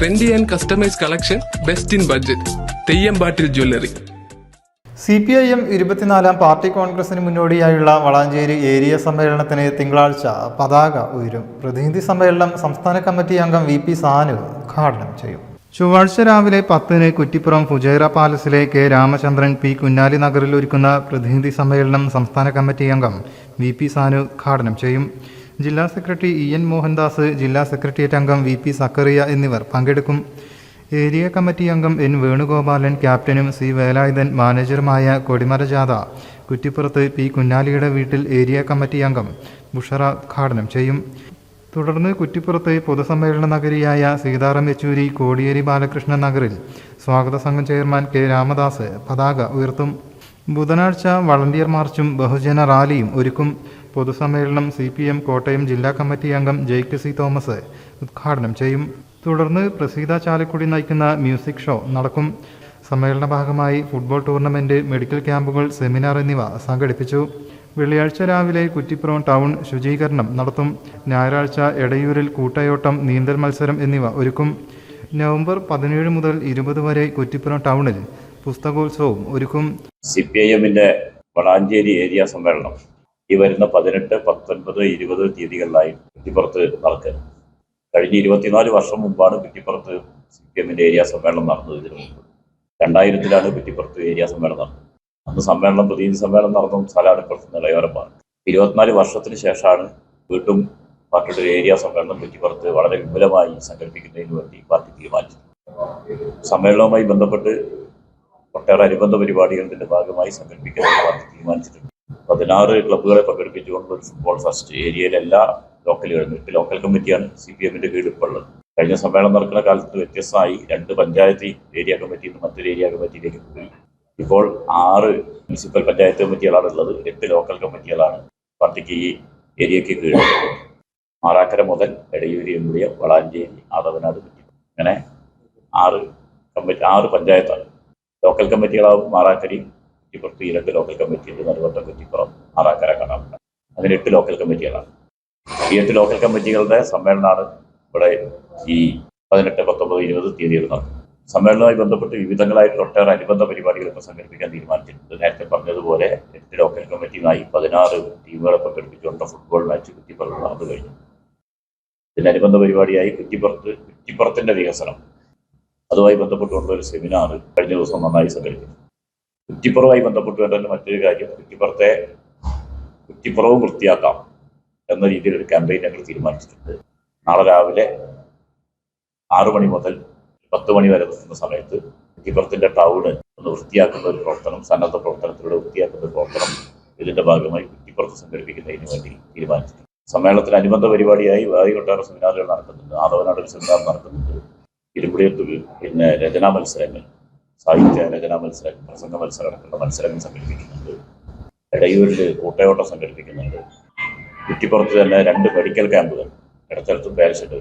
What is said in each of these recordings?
Trendy and customise collection best in budget Theyyampattil jewellery C P I M ഇരുപത്തിനാലാം party കോൺഗ്രസിന് മുന്നോടിയായുള്ള Valanchery area സമ്മേളനത്തിന് തിങ്കളാഴ്ച പതാക ഉയരും. പ്രതിനിധി സമ്മേളനം സംസ്ഥാന കമ്മിറ്റി അംഗം വി പി സാനു ഉദ്ഘാടനം ചെയ്യും. ചൊവ്വാഴ്ച രാവിലെ പത്തിന് കുറ്റിപ്പുറം ഫുജൈറ പാലസിലെ കെ രാമചന്ദ്രൻ പി കുഞ്ഞാലി നഗറിൽ ഒരുക്കുന്ന പ്രതിനിധി സമ്മേളനം സംസ്ഥാന കമ്മിറ്റി അംഗം വി പി സാനു ഉദ്ഘാടനം ചെയ്യും. ജില്ലാ സെക്രട്ടറി ഇ എൻ മോഹൻദാസ് ജില്ലാ സെക്രട്ടേറിയറ്റ് അംഗം വി പി സക്കറിയ എന്നിവർ പങ്കെടുക്കും. ഏരിയ കമ്മിറ്റി അംഗം എൻ വേണുഗോപാലൻ ക്യാപ്റ്റനും സി വേലായുധൻ മാനേജറുമായ കൊടിമര ജാഥ കുറ്റിപ്പുറത്ത് പി കുഞ്ഞാലിയുടെ വീട്ടിൽ ഏരിയ കമ്മിറ്റി അംഗം ബുഷറ ഉദ്ഘാടനം ചെയ്യും. തുടർന്ന് കുറ്റിപ്പുറത്ത് പൊതുസമ്മേളന നഗരിയായ സീതാറാം യെച്ചൂരി കോടിയേരി ബാലകൃഷ്ണൻ നഗറിൽ സ്വാഗത സംഘം ചെയർമാൻ കെ രാമദാസ് പതാക ഉയർത്തും. ബുധനാഴ്ച വളണ്ടിയർ മാർച്ചും ബഹുജന റാലിയും ഒരുക്കും. പൊതുസമ്മേളനം സി പി എം കോട്ടയം ജില്ലാ കമ്മിറ്റി അംഗം ജെയ്ക്ക് സി തോമസ് ഉദ്ഘാടനം ചെയ്യും. തുടർന്ന് പ്രസീത ചാലക്കുടി നയിക്കുന്ന മ്യൂസിക് ഷോ നടക്കും. സമ്മേളന ഭാഗമായി ഫുട്ബോൾ ടൂർണമെന്റ് മെഡിക്കൽ ക്യാമ്പുകൾ സെമിനാർ എന്നിവ സംഘടിപ്പിച്ചു. വെള്ളിയാഴ്ച രാവിലെ കുറ്റിപ്പുറം ടൗൺ ശുചീകരണം നടത്തും. ഞായറാഴ്ച എടയൂരിൽ കൂട്ടയോട്ടം നീന്തൽ മത്സരം എന്നിവ ഒരുക്കും. നവംബർ പതിനേഴ് മുതൽ ഇരുപത് വരെ കുറ്റിപ്പുറം ടൗണിൽ പുസ്തകോത്സവവും ഒരുക്കും. സി പി ഐ എമ്മിന്റെ വളാഞ്ചേരി ഏരിയ സമ്മേളനം. ഈ വരുന്ന പതിനെട്ട് പത്തൊൻപത് ഇരുപത് തീയതികളിലായി കുറ്റിപ്പുറത്ത് നടക്കുക. കഴിഞ്ഞ ഇരുപത്തിനാല് വർഷം മുമ്പാണ് കുറ്റിപ്പുറത്ത് സി പി എമ്മിന്റെ ഏരിയ സമ്മേളനം നടന്നത് ഇതിനു മുമ്പ്. രണ്ടായിരത്തിലാണ് കുറ്റിപ്പുറത്ത് ഏരിയ സമ്മേളനം നടന്നത്. അന്ന് സമ്മേളനം പ്രതിനിധി സമ്മേളനം നടന്ന സ്ഥലമാണ് ഇപ്പോഴത്തെ നിലയോരമാണ് ഇരുപത്തിനാല് വർഷത്തിന് ശേഷമാണ് വീണ്ടും പാർട്ടിയുടെ ഏരിയ സമ്മേളനം കുറ്റിപ്പുറത്ത് വളരെ വിപുലമായി സംഘടിപ്പിക്കുന്നതിന് വേണ്ടി പാർട്ടി തീരുമാനിച്ചു സമ്മേളനവുമായി ബന്ധപ്പെട്ട് ഒട്ടേറെ അനുബന്ധ പരിപാടികളുടെ ഭാഗമായി സംഘടിപ്പിക്കാൻ പാർട്ടി തീരുമാനിച്ചിട്ടുണ്ട്. പതിനാറ് ക്ലബ്ബുകളെ പങ്കെടുപ്പിച്ചുകൊണ്ട് ഒരു ഫുട്ബോൾ ഫസ്റ്റ് ഏരിയയിലെ എല്ലാ ലോക്കലുകളും എട്ട് ലോക്കൽ കമ്മിറ്റിയാണ് സി പി എമ്മിന്റെ കീഴിൽ ഇപ്പോൾ ഉള്ളത്. കഴിഞ്ഞ സമ്മേളനം നടക്കുന്ന കാലത്ത് വ്യത്യസ്തമായി രണ്ട് പഞ്ചായത്ത് ഏരിയ കമ്മിറ്റിയിൽ നിന്ന് മറ്റൊരു ഏരിയ കമ്മിറ്റിയിലേക്ക് പോയി. ഇപ്പോൾ ആറ് മുനിസിപ്പൽ പഞ്ചായത്ത് കമ്മിറ്റികളാണ് ഉള്ളത്. എട്ട് ലോക്കൽ കമ്മിറ്റികളാണ് പാർട്ടിക്ക് ഈ ഏരിയയ്ക്ക് കീഴിൽ മാറാക്കര മുതൽ എടയൂരി എമ്പിളിയ വളാഞ്ചേരി ആദവനാട് അങ്ങനെ ആറ് കമ്മിറ്റി ആറ് പഞ്ചായത്താണ്. ലോക്കൽ കമ്മിറ്റികളാവും മാറാക്കരി കുറ്റിപ്പുറത്ത് ഈ രണ്ട് ലോക്കൽ കമ്മിറ്റിയുണ്ട് നടുവട്ടം കുറ്റിപ്പുറം ആറാക്കര കണാമ്പ അങ്ങനെ എട്ട് ലോക്കൽ കമ്മിറ്റികളാണ് ഈ എട്ട് ലോക്കൽ കമ്മിറ്റികളുടെ സമ്മേളനമാണ് ഇവിടെ ഈ പതിനെട്ട് പത്തൊമ്പത് ഇരുപത് തീയതികൾ നടക്കുന്നത്. സമ്മേളനവുമായി ബന്ധപ്പെട്ട് വിവിധങ്ങളായിട്ട് ഒട്ടേറെ അനുബന്ധ പരിപാടികൾ ഇപ്പോൾ സംഘടിപ്പിക്കാൻ തീരുമാനിച്ചിട്ടുണ്ട്. നേരത്തെ പറഞ്ഞതുപോലെ എട്ട് ലോക്കൽ കമ്മിറ്റിയുമായി പതിനാറ് ടീമുകളെ പങ്കെടുപ്പിച്ചുകൊണ്ട് ഫുട്ബോൾ മാച്ച് കുറ്റിപ്പുറത്ത് നടന്നു കഴിഞ്ഞു. ഇതിന്റെ അനുബന്ധ പരിപാടിയായി കുറ്റിപ്പുറത്ത് കുറ്റിപ്പുറത്തിന്റെ വികസനം. അതുമായി ബന്ധപ്പെട്ടുകൊണ്ടുള്ള ഒരു സെമിനാർ കഴിഞ്ഞ ദിവസം നന്നായി സംഘടിപ്പിച്ചു. കുറ്റിപ്പുറവുമായി ബന്ധപ്പെട്ട് വേണ്ടത് മറ്റൊരു കാര്യം കുറ്റിപ്പുറത്തെ കുറ്റിപ്പുറവും വൃത്തിയാക്കാം എന്ന രീതിയിൽ ഒരു ക്യാമ്പയിൻ ഞങ്ങൾ തീരുമാനിച്ചിട്ടുണ്ട്. നാളെ രാവിലെ ആറു മണി മുതൽ പത്ത് മണി വരെ നിൽക്കുന്ന സമയത്ത് കുറ്റിപ്പുറത്തിന്റെ ടൗണ് ഒന്ന് വൃത്തിയാക്കുന്ന ഒരു പ്രവർത്തനം സന്നദ്ധ പ്രവർത്തനത്തിലൂടെ വൃത്തിയാക്കുന്ന ഒരു പ്രവർത്തനം ഇതിന്റെ ഭാഗമായി കുറ്റിപ്പുറത്ത് സംഘടിപ്പിക്കുന്നതിന് വേണ്ടി തീരുമാനിച്ചിട്ടുണ്ട്. സമ്മേളനത്തിന് അനുബന്ധ പരിപാടിയായി വേറെ ഒട്ടേറെ സെമിനാറുകൾ നടക്കുന്നുണ്ട് ആദവനാട് സെമിനാർ നടക്കുന്നുണ്ട് ഇരുമ്പുളിയത്ത് പിന്നെ രചനാ മത്സരങ്ങൾ സാഹിത്യ രചനാ മത്സര പ്രസംഗ മത്സരങ്ങളുടെ മത്സരങ്ങൾ സംഘടിപ്പിക്കുന്നുണ്ട്. ഇടയൂരിൽ കൂട്ടയോട്ടം സംഘടിപ്പിക്കുന്നുണ്ട്. കുറ്റിപ്പുറത്ത് തന്നെ രണ്ട് മെഡിക്കൽ ക്യാമ്പുകൾ ഇടത്തരത്തും പേരശെട്ട്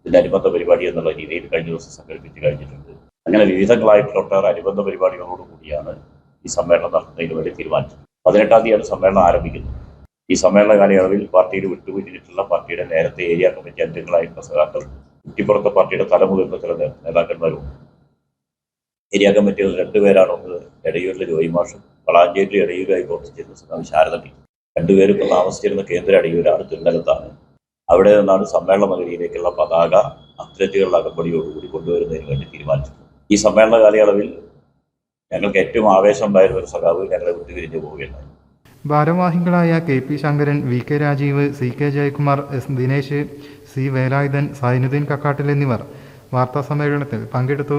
ഇതിന്റെ അനുബന്ധ പരിപാടി എന്നുള്ള രീതിയിൽ കഴിഞ്ഞ ദിവസം സംഘടിപ്പിച്ച് കഴിഞ്ഞിട്ടുണ്ട്. അങ്ങനെ വിവിധങ്ങളായിട്ടുള്ള ഒട്ടേറെ അനുബന്ധ പരിപാടികളോട് കൂടിയാണ് ഈ സമ്മേളനം നടത്തുന്നതിന് വേണ്ടി തീരുമാനിച്ചത്. പതിനെട്ടാം തീയതിയാണ് സമ്മേളനം ആരംഭിക്കുന്നത്. ഈ സമ്മേളന കാലയളവിൽ പാർട്ടിയിൽ വിട്ടുപിരിഞ്ഞിട്ടുള്ള പാർട്ടിയുടെ നേരത്തെ ഏരിയ കമ്മിറ്റി അംഗങ്ങളായിട്ടുള്ള സഖാക്കൾ കുറ്റിപ്പുറത്തെ പാർട്ടിയുടെ തലമുതിർന്ന ചില നേതാക്കന്മാരും ഏരിയ കമ്മിറ്റിയിൽ രണ്ടുപേരാണ് ഒന്ന് എടയൂരിലെ ജോയി മാഷും വളാഞ്ചേരിയിലെ എടയൂരായി പ്രവർത്തിച്ചിരുന്ന സുനാമി ശാരദ ടീച്ചർ രണ്ടുപേരും ഇപ്പോൾ താമസിച്ചിരുന്ന കേന്ദ്ര അടിയൂരാണ് തിരുനലത്താണ് അവിടെ നിന്നാണ് സമ്മേളന നഗരിയിലേക്കുള്ള പതാക അത്ലറ്റുകളുടെ അകമ്പടിയോടുകൂടി കൊണ്ടുവരുന്നതിന് വേണ്ടി തീരുമാനിച്ചത്. ഈ സമ്മേളന കാലയളവിൽ ഞങ്ങൾക്ക് ഏറ്റവും ആവേശം ഉണ്ടായിരുന്ന ഒരു സഖാവ് ഞങ്ങളെ വിട്ടുപിരിഞ്ഞു പോവുകയുണ്ടായി. ഭാരവാഹികളായ K P Sankaran V K Rajeev C K Jayakumar S Dinesh C Velayudhan Zainuddin Kakkattil എന്നിവർ വാർത്താ സമ്മേളനത്തിൽ പങ്കെടുത്തു.